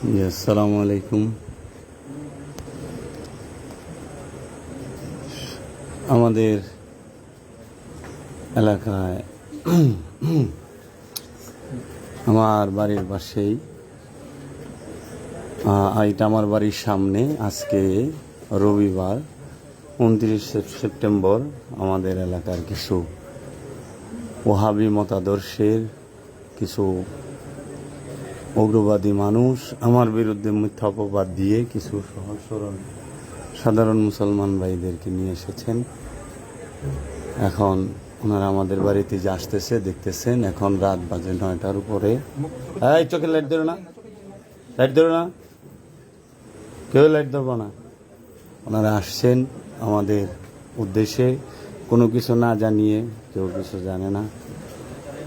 আসসালামু আলাইকুম আমাদের এলাকায় আমার বাড়ির পাশেই এটা আমার বাড়ির সামনে আজকে রবিবার উনত্রিশ সেপ্টেম্বর আমাদের এলাকার কিছু ওহাবি মতাদর্শের কিছু উগ্রবাদী মানুষ আমার বিরুদ্ধে মিথ্যা অপবাদ দিয়ে কিছু সহজ সরল সাধারণ মুসলমান ভাইদেরকে নিয়ে এসেছেন। এখন ওনারা আমাদের বাড়িতে যে আসতেছে, দেখতেছেন, এখন রাত বাজে নয়টার উপরে। এই, চোখে লাইট ধরো না। লাইট ধরো না। কেউ লাইট ধরবো না। ওনারা আসছেন আমাদের উদ্দেশ্যে। কোনো কিছু না জানিয়ে, কেউ কিছু জানে না,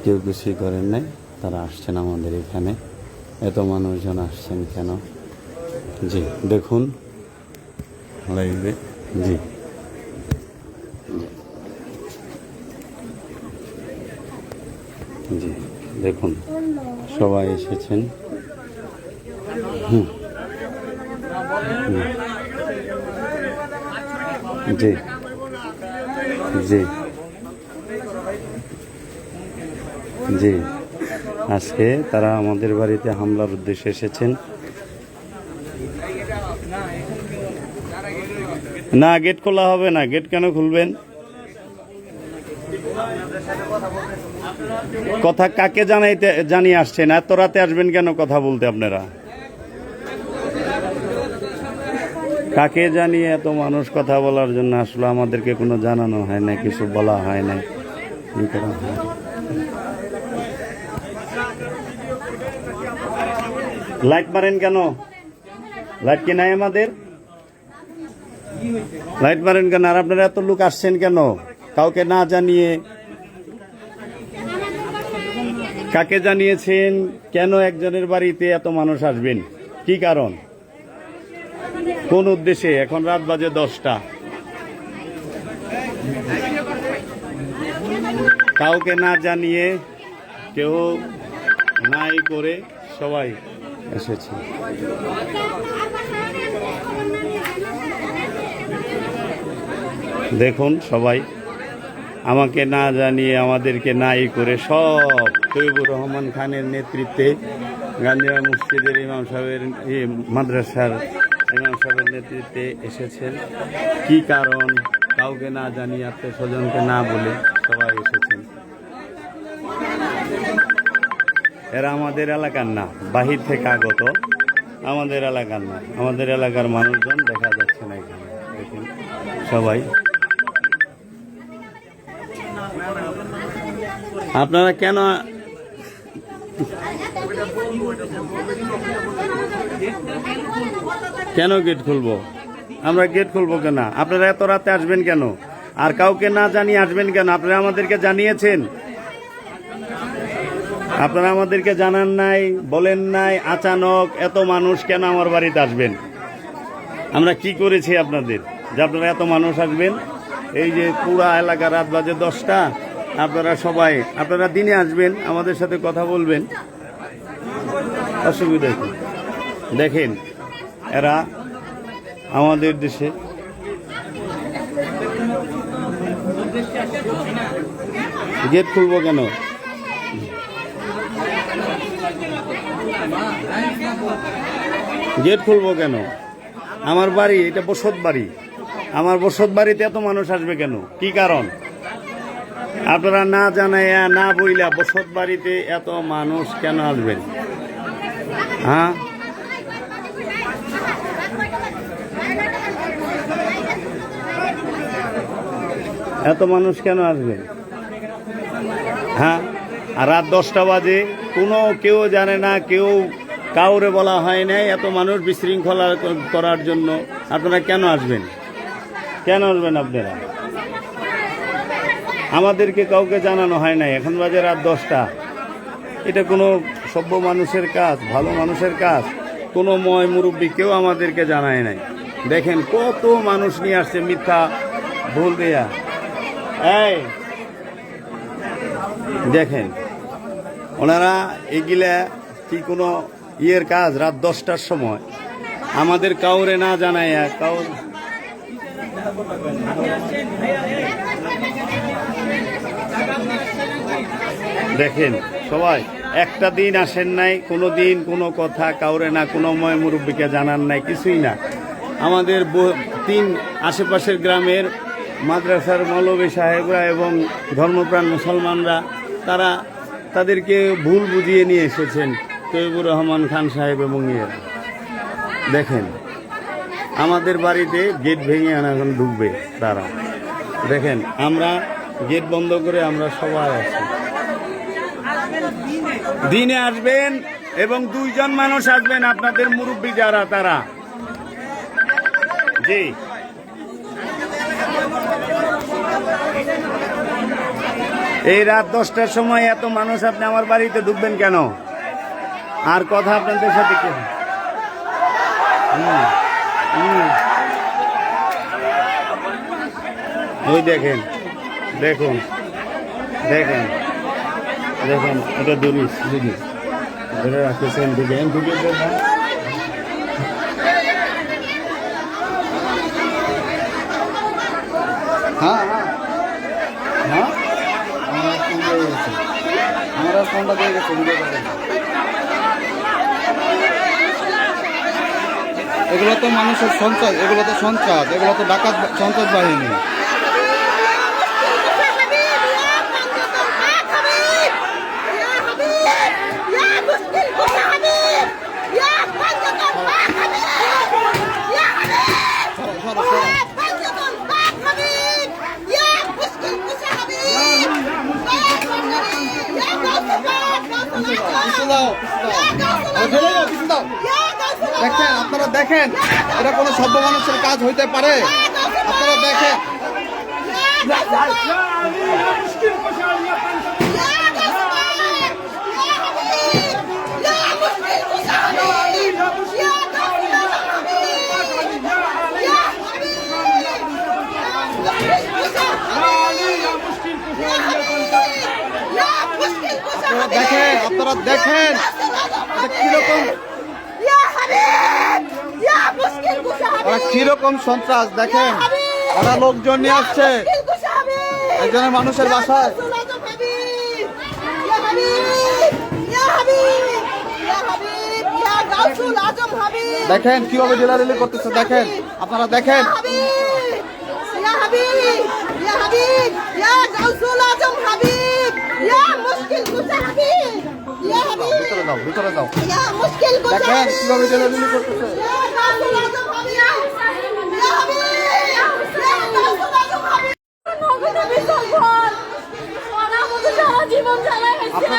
কেউ কিছুই করেন নাই, তারা আসছেন আমাদের এখানে। এত মানুষজন আসছেন কেন? জি দেখুন। লাইভে। জি। জি দেখুন সবাই এসেছেন। হুম। জি জি। জি। আজকে তারা আমাদের বাড়িতে হামলার উদ্দেশ্যে এসেছেন। না গেট খোলা হবে না। গেট কেন খুলবেন? কথা কাকে জানাইতে, জানিয়ে আসছেন? এত রাতে আসবেন কেন? কথা বলতে আপনারা। কাকে জানিয়ে এত মানুষ কথা বলার জন্য আসলে? আমাদেরকে কোনো জানানো হয় না কিছু বলা হয় না ই করা হয় না। লাইট মারেন কেন? লাইট কি নাই আমাদের? লাইট মারেন কেন? আর আপনারা এত লোক আসছেন কেন? কাউকে না জানিয়ে। কাকে জানিয়েছেন? কেন একজনের বাড়িতে এত মানুষ আসবেন? কি কারণ? কোন উদ্দেশ্যে? এখন রাত বাজে দশটা। কাউকে না জানিয়ে কেউ নাই করে সবাই। এসেছে। দেখুন সবাই, আমাকে না জানিয়ে আমাদেরকে নাই করে সব তৈবুর রহমান খানের নেতৃত্বে গান্ধীয়া মসজিদের ইমাম সাহেবের মাদ্রাসার ইমাম সাহেবের নেতৃত্বে এসেছেন। কি কারণ? কাউকে না জানিয়ে আত্মীয় স্বজনকে না বলে সবাই এসেছেন এরা আমাদের এলাকার না, বাহির থেকে আগত। আমাদের এলাকার না, আমাদের এলাকার মানুষজন দেখা যাচ্ছে না এখানে, দেখুন, সবাই। আপনারা কেন কেন গেট খুলবো? আমরা গেট খুলবো কেন? আপনারা এত রাতে আসবেন কেন? আর কাউকে না জানিয়ে আসবেন কেন? আপনারা আমাদেরকে জানিয়েছেন আপনারা আমাদেরকে জানান নাই, বলেন নাই, আচানক এত মানুষ কেন আমার বাড়িতে আসবেন? আমরা কি করেছি আপনাদের? যে আপনারা এত মানুষ আসবেন? এই যে পুরা এলাকা রাত বাজে দশটা, আপনারা সবাই, আপনারা দিনে আসবেন, আমাদের সাথে কথা বলবেন। অসুবিধা কি? দেখেন, এরা আমাদের দেশে গেট খুলবো কেন? গেট খুলবো কেন? আমার বাড়ি, এটা বসত বাড়ি। আমার বসত বাড়িতে এত মানুষ আসবে কেন? কি কারণ? আপনারা না জানাইয়া, না বইলা বসত বাড়িতে এত মানুষ কেন আসবেন? হ্যাঁ? এত মানুষ কেন আসবেন? হ্যাঁ? আর রাত দশটা বাজে। কোনো কেউ জানে না, কেউ কাউরে বলা হয় নাই এত মানুষ বিশৃঙ্খলা করার জন্য। আপনারা কেন আসবেন? কেন আসবেন আপনারা? আমাদেরকে কাউকে জানানো হয় নাই। এখন বাজে রাত দশটা। এটা কোনো সভ্য মানুষের কাজ, ভালো মানুষের কাজ। কোনো ময় মুরব্বী কেউ আমাদেরকে জানায় নাই। দেখেন কত মানুষ নিয়ে আসছে মিথ্যা ভুল দেয়া। এই, দেখেন। ওনারা এগুলা কি কোনো ইয়ের কাজ রাত দশটার সময়? আমাদের কাউরে না জানায় কাউর দেখেন, সবাই, একটা দিন আসেন নাই, কোনো দিন কোনো কথা কাউরে না, কোনো ময় মুরব্বীকে জানান নাই, কিছুই না। আমাদের তিন আশেপাশের গ্রামের মাদ্রাসার মৌলবী সাহেবরা এবং ধর্মপ্রাণ মুসলমানরা, তারা তাদেরকে ভুল বুঝিয়ে নিয়ে এসেছেন তৈবুর রহমান খান সাহেব এবং দেখেন, আমাদের বাড়িতে গেট ভেঙে আনা এখন ঢুকবে তারা। দেখেন, আমরা গেট বন্ধ করে আমরা সবাই আছি। দিনে আসবেন এবং দুইজন মানুষ আসবেন আপনাদের মুরব্বী যারা, তারা। জি। এই রাত দশটার সময় এত মানুষ, আপনি আমার বাড়িতে ঢুকবেন কেন? আর কথা আপনাদের সাথে কি। ওই দেখেন, দেখুন, দেখেন দেখেন, এটা দড়ি দিদি ধরে রাখতেছেন দিকে ঢুকে দেন না। হ্যাঁ হ্যাঁ হ্যাঁ আমার ফোন দিয়ে গেছে দিয়ে গেছে এগুলো তো মানুষের সন্ত্রাস এগুলো তো সন্ত্রাস এগুলো তো ডাকাত সন্ত্রাস বাহিনী। দেখেন এটা কোনো সভ্য মানুষের কাজ হইতে পারে। আপনারা দেখেন। দেখেন আপনারা দেখেন। কীরকম? কীরকম সন্ত্রাস দেখেন। ওরা লোকজন নিয়ে আসছে। একজনের মানুষের বাসায়। দেখেন কীভাবে ডিলারিলি করতেছে দেখেন। আপনারা দেখেন। দেখেন কীভাবে ডিলারিলি করতেছে। জীবন আপনারা